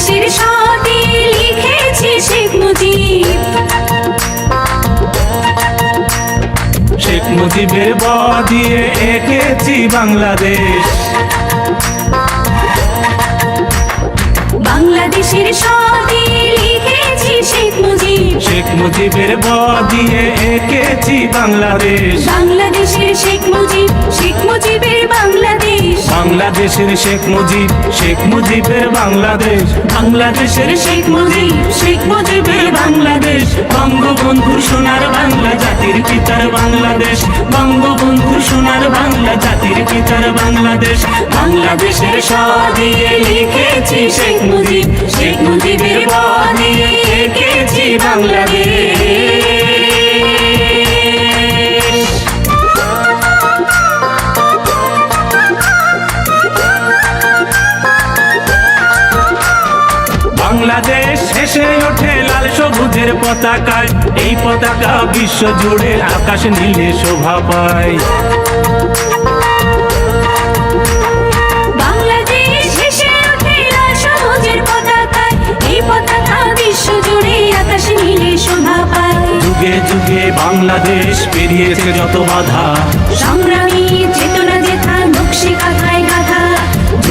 দেশের সাথে লিখেছে শেখ মুজিব। শেখ মুজিবের ব দিয়ে এঁকেছি বাংলাদেশ। বাংলাদেশের সাথে লিখেছি শেখ মুজিব। শেখ মুজিবের ব দিয়ে এঁকেছি বাংলাদেশ। বাংলাদেশের শেখ মুজিব শেখ মুজিবের বাংলাদেশ। বাংলাদেশের শেখ মুজিব, শেখ মুজিবের বাংলাদেশ। বাংলাদেশের শেখ মুজিব, শেখ মুজিবের বাংলাদেশ। বঙ্গবন্ধু সোনার বাংলা জাতির পিতার বাংলাদেশ। বঙ্গবন্ধু সোনার বাংলা জাতির পিতার বাংলাদেশ। বাংলাদেশের দিয়ে লিখেছি শেখ মুজিব, শেখ মুজিবের দিয়ে লিখেছি বাংলাদেশ। বাংলাদেশ হেসে ওঠে লাল সবুজের পতাকায়। এই পতাকা বিশ্ব জুড়ে আকাশ নীলে শোভা পায়। বাংলাদেশ ওঠে লাল সবুজের পতাকায়। এই পতাকা বিশ্ব জুড়ে আকাশ নীলে শোভা পায়। যুগে যুগে বাংলাদেশ পেরিয়েছে যত বাধা। সংগ্রামী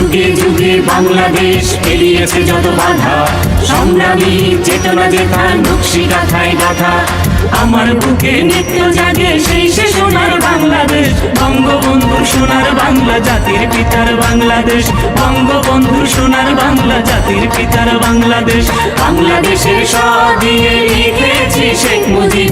যুগে যুগে বাংলাদেশ পেরিয়েছে যত বাধা। সংগ্রামী চেতনা যেথা, নকশি গাথায় গাথা। আমার বুকে নিত্য জাগে সেই সে সোনার বাংলাদেশ। বঙ্গবন্ধু সোনার বাংলা জাতির পিতার বাংলাদেশ। বঙ্গবন্ধু সোনার বাংলা জাতির পিতার বাংলাদেশ। বাংলাদেশের দিয়ে লিখেছি শেখ মুজিব।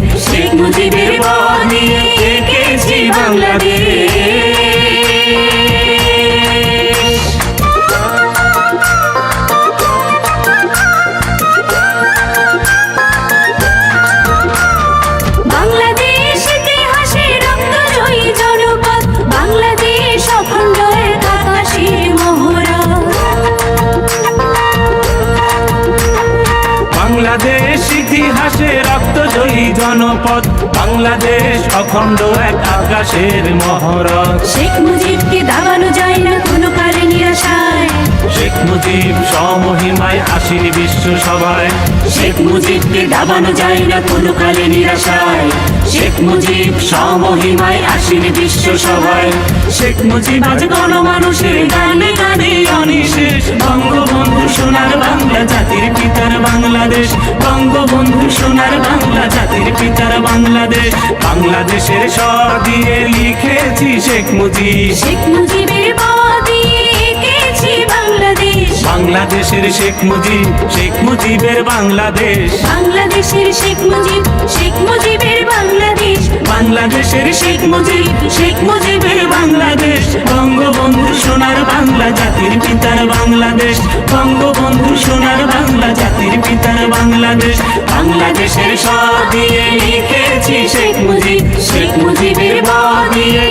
বাংলাদেশ ইতিহাসে রক্তজয়ী জনপদ। বাংলাদেশ অখণ্ড এক আকাশের মহরত। শেখ মুজিবকে দাবানো যায় না কোনো কালে নিরাশায়। শেখ মুজিব সমহিমায় আসির বিশ্ব সভায়। শেখ মুজিবকে দাবানো যায় না কোনো কালে নিরাশায়। শেখ মুজিব সমহিমায় আসির বিশ্ব সভায়। শেখ মুজিব আজ গণমানুষের গানে গানে অনিশেষ বাংলাদেশ। বঙ্গবন্ধু সোনার বাংলা জাতির পিতার বাংলাদেশ। বাংলাদেশের স্বর দিয়ে লিখেছি শেখ মুজিব। শেখ মুজিবের বাংলাদেশের শেখ মুজিব শেখ মুজিবের বাংলাদেশ। বাংলাদেশের শেখ মুজিব শেখ মুজিবের বাংলাদেশ। বাংলাদেশের শেখ মুজিব শেখ মুজিবের বাংলাদেশ। বঙ্গবন্ধু সোনার বাংলা জাতির পিতার বাংলাদেশ। বঙ্গবন্ধু সোনার বাংলা জাতির পিতার বাংলাদেশ। বাংলাদেশের স দিয়ে লিখেছি শেখ মুজিব। শেখ মুজিবের ব দিয়ে